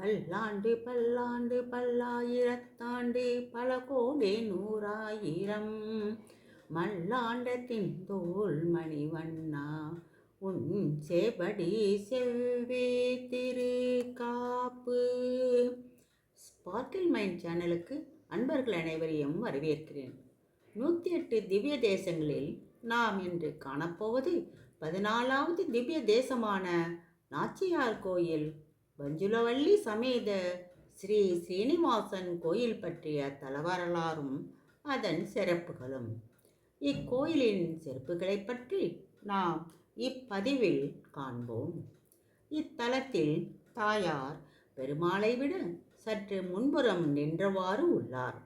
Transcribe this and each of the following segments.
பல்லாண்டு பல்லாண்டு பல்லாயிரத்தாண்டு பல கோடி நூறாயிரம். மல்லாண்டத்தின் தோல் மணிவண்ணா உன் சேபடி செவ்வே திரு காப்பு. ஸ்பார்க்கிள் மைண்ட் சேனலுக்கு அன்பர்கள் அனைவரையும் வரவேற்கிறேன். நூற்றி எட்டு திவ்ய தேசங்களில் நாம் இன்று காணப்போவது பதினாலாவது திவ்ய தேசமான நாச்சியார் கோயில் பஞ்சுலவள்ளி சமேத ஸ்ரீ ஸ்ரீனிவாசன் கோயில் பற்றிய தலவரலாறும் அதன் சிறப்புகளும். இக்கோயிலின் சிறப்புகளைப் பற்றி நாம் இப்பதிவில் காண்போம். இத்தலத்தில் தாயார் பெருமாளை விட சற்று முன்புறம் நின்றவாறு உள்ளார்.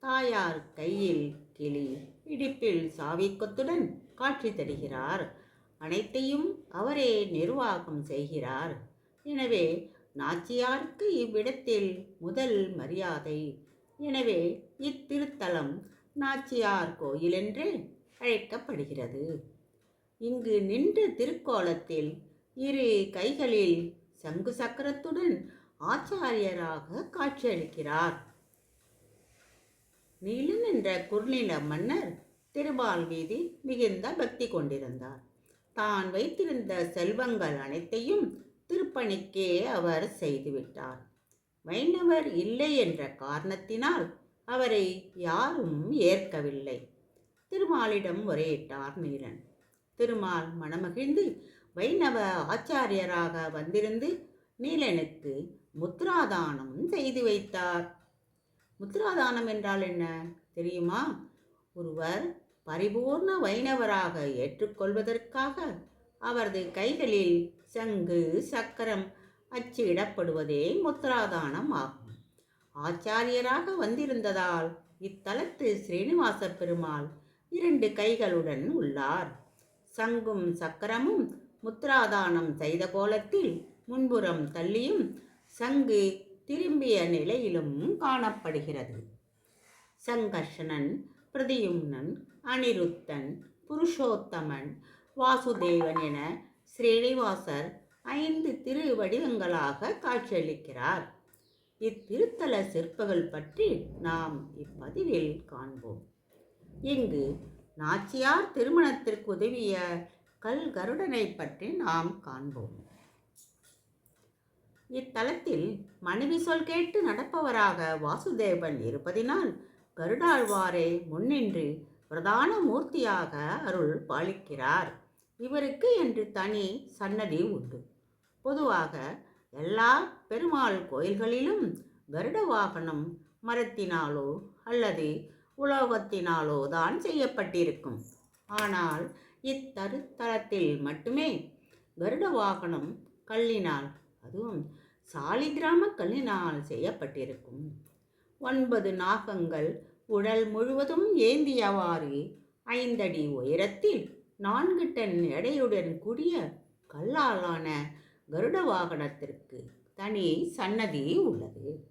தாயார் கையில் கிளி இடிப்பில் சாவிக்கொத்துடன் காட்சி தருகிறார். அனைத்தையும் அவரே நிர்வாகம் செய்கிறார். எனவே நாச்சியாருக்கு இவ்விடத்தில் முதல் மரியாதை. எனவே இத்திருத்தலம் நாச்சியார் கோயில் என்று அழைக்கப்படுகிறது. இங்கு நின்ற திருக்கோலத்தில் இரு கைகளில் சங்கு சக்கரத்துடன் ஆச்சாரியராக காட்சியளிக்கிறார். நீலன் என்ற குறுநில மன்னர் திருமால் மீது மிகுந்த பக்தி கொண்டிருந்தார். தான் வைத்திருந்த செல்வங்கள் அனைத்தையும் திருப்பணிக்கே அவர் செய்துவிட்டார். வைணவர் இல்லை என்ற காரணத்தினால் அவரை யாரும் ஏற்கவில்லை. திருமாலிடம் முறையிட்டார் நீலன் திருமால் மனமகிழ்ந்து வைணவ ஆச்சாரியராக வந்திருந்து நீலனுக்கு முத்ராதானம் செய்து வைத்தார். முத்ராதானம் என்றால் என்ன தெரியுமா? ஒருவர் பரிபூர்ண வைணவராக ஏற்றுக்கொள்வதற்காக அவரது கைகளில் சங்கு சக்கரம் அச்சிடப்படுவதே முத்ராதானம் ஆகும் ஆச்சாரியராக வந்திருந்ததால் இத்தலத்து ஸ்ரீனிவாச பெருமாள் இரண்டு கைகளுடன் உள்ளார். சங்கும் சக்கரமும் முத்ராதானம் செய்த கோலத்தில் முன்புறம் தள்ளியும் சங்கு திரும்பிய நிலையிலும் காணப்படுகிறது. சங்கர்ஷணன் பிரதியும்னன் அனிருத்தன் புருஷோத்தமன் வாசுதேவன் என ஸ்ரீனிவாசர் ஐந்து திரு வடிவங்களாக காட்சியளிக்கிறார். இத்திருத்தல சிற்பங்கள் பற்றி நாம் இப்பதிவில் காண்போம். இங்கு நாச்சியார் திருமணத்திற்கு உதவிய கல் கருடனை பற்றி நாம் காண்போம். இத்தலத்தில் மனைவி சொல் கேட்டு நடப்பவராக வாசுதேவன் இருப்பதினால் கருடாழ்வாரே முன்னின்று பிரதான மூர்த்தியாக அருள் பாலிக்கிறார். இவருக்கு என்று தனி சன்னதி உண்டு. பொதுவாக எல்லா பெருமாள் கோயில்களிலும் கருட வாகனம் மரத்தினாலோ அல்லது உலோகத்தினாலோ தான் செய்யப்பட்டிருக்கும். ஆனால் இத்தருத்தலத்தில் மட்டுமே கருட வாகனம் கல்லினால் அதுவும் சாலிகிராம கல்லினால் செய்யப்பட்டிருக்கும். ஒன்பது நாகங்கள் உடல் முழுவதும் ஏந்தியவாறு ஐந்தடி உயரத்தில் நான்கு டன் எடையுடன் கூடிய கல்லாலான கருட வாகனத்திற்கு தனி சன்னதி உள்ளது.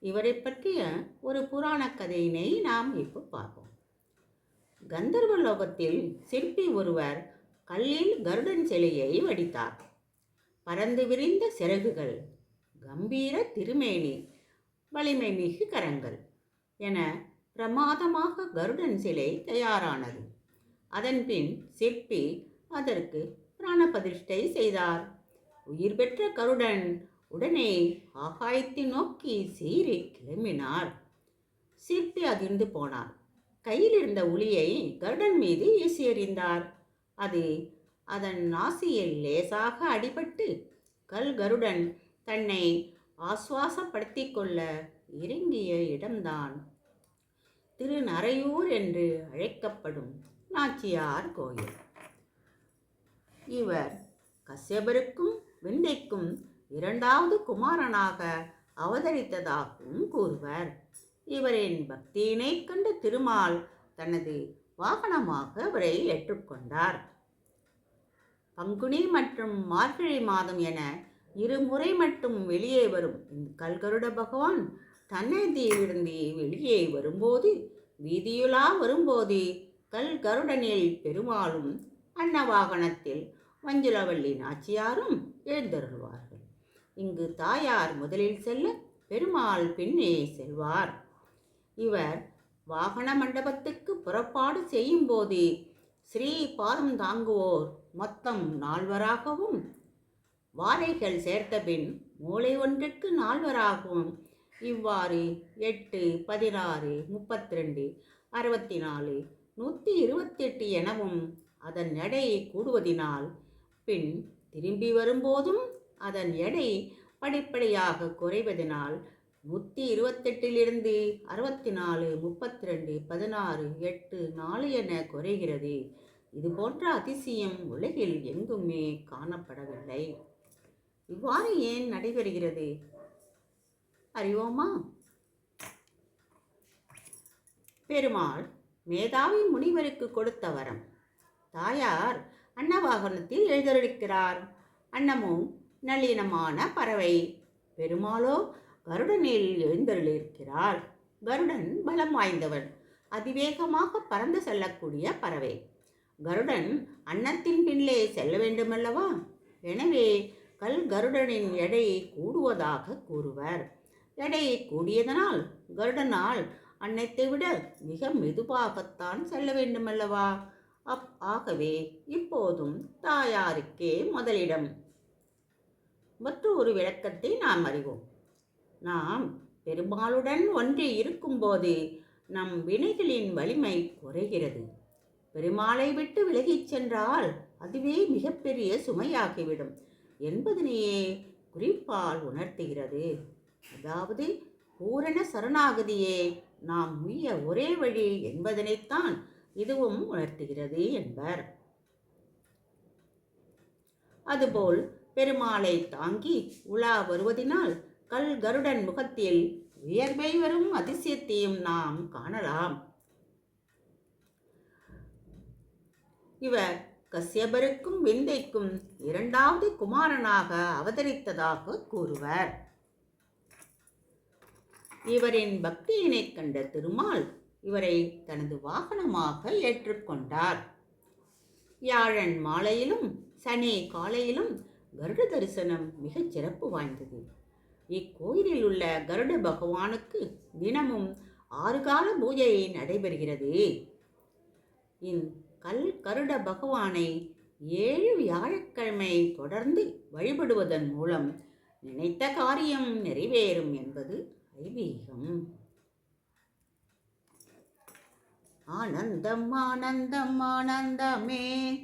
இவரை பற்றிய ஒரு புராண கதையினை நாம் இப்போ பார்ப்போம். கந்தர்வ லோகத்தில் சிற்பி ஒருவர் கல்லில் கருடன் சிலையை வடித்தார். பறந்து விரிந்த சிறகுகள் கம்பீர திருமேனி வலிமை மிகு கரங்கள் என பிரமாதமாக கருடன் சிலை தயாரானது. அதன்பின் சிற்பி அதற்கு பிராணபதிஷ்டை செய்தார். உயிர் பெற்ற கருடன் உடனே ஆகாயத்தை நோக்கி சீறி கிளம்பினார். சிற்பி அதிர்ந்து போனார். கையில் இருந்த உளியை கருடன் மீது வீசி எறிந்தார். அது அதன் நாசியில் லேசாக அடிபட்டு கல் கருடன் தன்னை ஆசுவாசப்படுத்திக் கொள்ள இறங்கிய இடம்தான். திருநரையூர் என்று அழைக்கப்படும் நாச்சியார் கோயில். இவர் கஷ்யபருக்கும் விந்தைக்கும் இரண்டாவது குமாரனாக அவதரித்ததாகவும் கூறுவர். இவரின் பக்தியினை கண்ட திருமால் தனது வாகனமாக அவரை ஏற்றுக்கொண்டார். பங்குனி மற்றும் மார்கழி மாதம் என இருமுறை மட்டும் வெளியே வரும். இந்த கல்கருட பகவான் தன்னை தன்னதியிலிருந்து வெளியே வரும்போது வீதியுலா வரும்போது கல் கருடனில் பெருமாளும் அன்னவாகனத்தில் மஞ்சுளவள்ளி நாச்சியாரும் எழுந்தருள்வார்கள். இங்கு தாயார் முதலில் செல்ல பெருமாள் பின்னே செல்வார். இவர் வாகன மண்டபத்துக்கு புறப்பாடு செய்யும்போது ஸ்ரீ பாதம் தாங்குவோர் மொத்தம் நால்வராகவும் வாரைகள் சேர்த்தபின் மூளை ஒன்றிற்கு நால்வராகவும் இவ்வாறு எட்டு பதினாறு முப்பத்தி ரெண்டு அறுபத்தி நாலு நூற்றி இருபத்தெட்டு எனவும் அதன் எடை கூடுவதினால் பின் திரும்பி வரும்போதும் அதன் எடை படிப்படியாக குறைவதனால் நூற்றி இருபத்தெட்டிலிருந்து அறுபத்தி நாலு முப்பத்தி ரெண்டு பதினாறு எட்டு நாலு என குறைகிறது. இது போன்ற அதிசயம் உலகில் எங்குமே காணப்படவில்லை. இவ்வாறு ஏன் நடைபெறுகிறது? அறிவோமா? பெருமாள் மேதாவி முனிவருக்கு கொடுத்த வரம். தாயார் அன்னவாகனத்தில் எழுதருளிக்கிறார் அன்னமும் நளினமான பறவை. பெருமாளோ கருடனில் எழுந்தருளிருக்கிறார் கருடன் பலம் வாய்ந்தவன் அதிவேகமாக பறந்து செல்லக்கூடிய பறவை. கருடன் அன்னத்தின் பின்னே செல்ல வேண்டுமல்லவா? எனவே கல் கருடனின் எடை கூடுவதாக கூறுவர். எடை கூடியதனால் கருடனால் அன்னத்தை விட மிக மெதுவாகத்தான் செல்ல வேண்டுமல்லவா? அப் ஆகவே இப்போதும் தாயாருக்கே முதலிடம். மற்றொரு விளக்கத்தை நாம் அறிவோம். நாம் பெருமாளுடன் ஒன்றி இருக்கும்போது நம் வினைகளின் வலிமை குறைகிறது. பெருமாளை விட்டு விலகிச் சென்றால் அதுவே மிகப்பெரிய சுமையாகிவிடும். என்பதனையே குறிப்பால் உணர்த்துகிறது. அதாவது பூரண சரணாகதியே நாம் உய்ய ஒரே வழி என்பதனைத்தான் இதுவும் உணர்த்துகிறது என்பர். அதுபோல் பெருமாளை தாங்கி உலா வருவதினால் கல் கருடன் முகத்தில் உயர்வை வரும் அதிசயத்தையும் நாம் காணலாம். இவர் கஸ்யபருக்கும் விந்தைக்கும் இரண்டாவது குமாரனாக அவதரித்ததாக கூறுவர். இவரின் பக்தியினைக் கண்ட திருமால் இவரை தனது வாகனமாக ஏற்றுக்கொண்டார் வியாழன் மாலையிலும் சனி காலையிலும் கருட தரிசனம் மிகச் சிறப்பு வாய்ந்தது. இக்கோயிலில் உள்ள கருட பகவானுக்கு தினமும் ஆறு கால பூஜை நடைபெறுகிறது. இந் கல் கருட பகவானை ஏழு வியாழக்கிழமை தொடர்ந்து வழிபடுவதன் மூலம் நினைத்த காரியம் நிறைவேறும் என்பது ஐவீகம் ஆனந்தம் ஆனந்தம் ஆனந்தமே.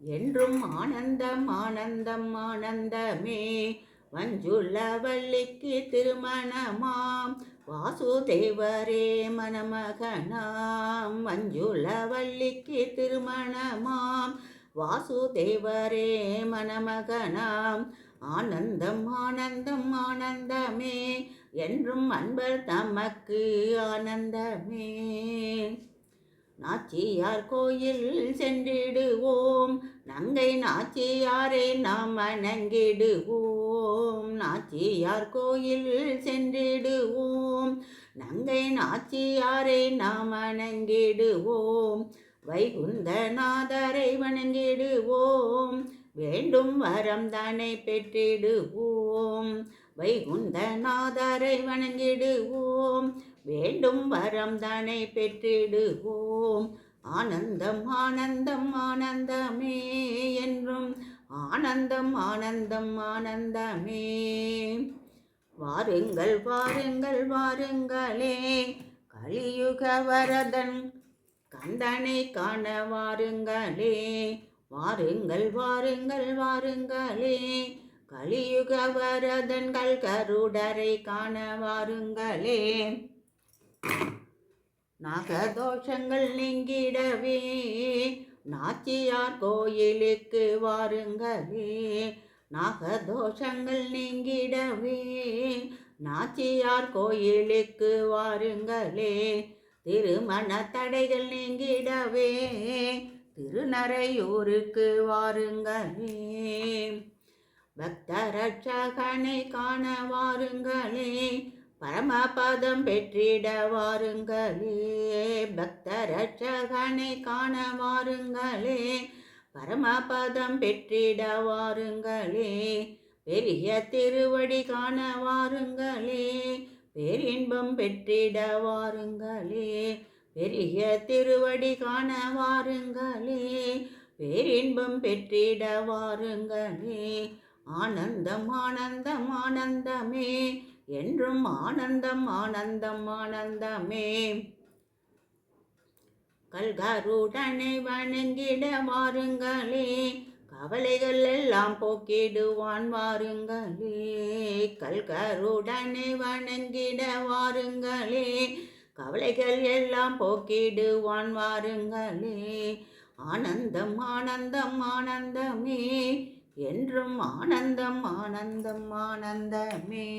என்றும் ஆனந்தம் ஆனந்தம் ஆனந்தமே. வஞ்சுள்ளவள்ளிக்கு திருமணமாம். வாசுதேவரே மணமகனாம். வஞ்சுள்ளவள்ளிக்கு திருமணமாம். வாசுதேவரே மணமகனாம். ஆனந்தம் ஆனந்தம் ஆனந்தமே. என்றும் அன்பர் தமக்கு ஆனந்தமே. நாச்சியார் கோயில் சென்றிடுவோம். நங்கை நாச்சியாரை நாம் வணங்கிடுவோம். நாச்சியார் கோயில் சென்றிடுவோம். நங்கை நாச்சியாரை நாம் வணங்கிடுவோம். வைகுந்தநாதரை வணங்கிடுவோம். வேண்டும் வரம் தானே பெற்றிடுவோம். வைகுந்தநாதரை வணங்கிடுவோம். வேண்டும் வரம் தானே பெற்றிடுவோம். ஆனந்தம் ஆனந்தம் ஆனந்தமே என்றும் ஆனந்தம் ஆனந்தம் ஆனந்தமே. வாருங்கள் வாருங்கள் வாருங்களே கலியுக வரதன் கந்தனை காண வாருங்களே வாருங்கள் வாருங்கள் வாருங்களே. கலியுக வரதன்கள் கருடரை காண வாருங்களே. நாகதோஷங்கள் நீங்கிடவே. நாச்சியார் கோயிலுக்கு வாருங்களே. நாகதோஷங்கள் நீங்கிடவே. நாச்சியார் கோயிலுக்கு வாருங்களே. திருமண தடைகள் நீங்கிடவே. திருநரையூருக்கு வாருங்களே. பக்தரட்சகனை காண வாருங்களே பரமபதம் பெற்றிட வாருங்களே பக்தரட்சகனை காண வாருங்களே பரமபதம் பெற்றிட வாருங்களே பெரிய திருவடி காண வாருங்களே பேரின்பம் பெற்றிட வாருங்களே பெரிய திருவடி காண வாருங்களே பேரின்பம் பெற்றிட வாருங்களே. ஆனந்தம் ஆனந்தம் ஆனந்தமே என்றும் ஆனந்தம் ஆனந்தம் ஆனந்தமே. கல்கருடனை வணங்கிட வாருங்களே கவலைகள் எல்லாம் போக்கிடுவான் வாருங்களே. கல்கருடனை வணங்கிட வாருங்களே கவலைகள் எல்லாம் போக்கிடுவான் வாருங்களே. ஆனந்தம் ஆனந்தம் ஆனந்தமே. என்றும் ஆனந்தம் ஆனந்தம் ஆனந்தமே.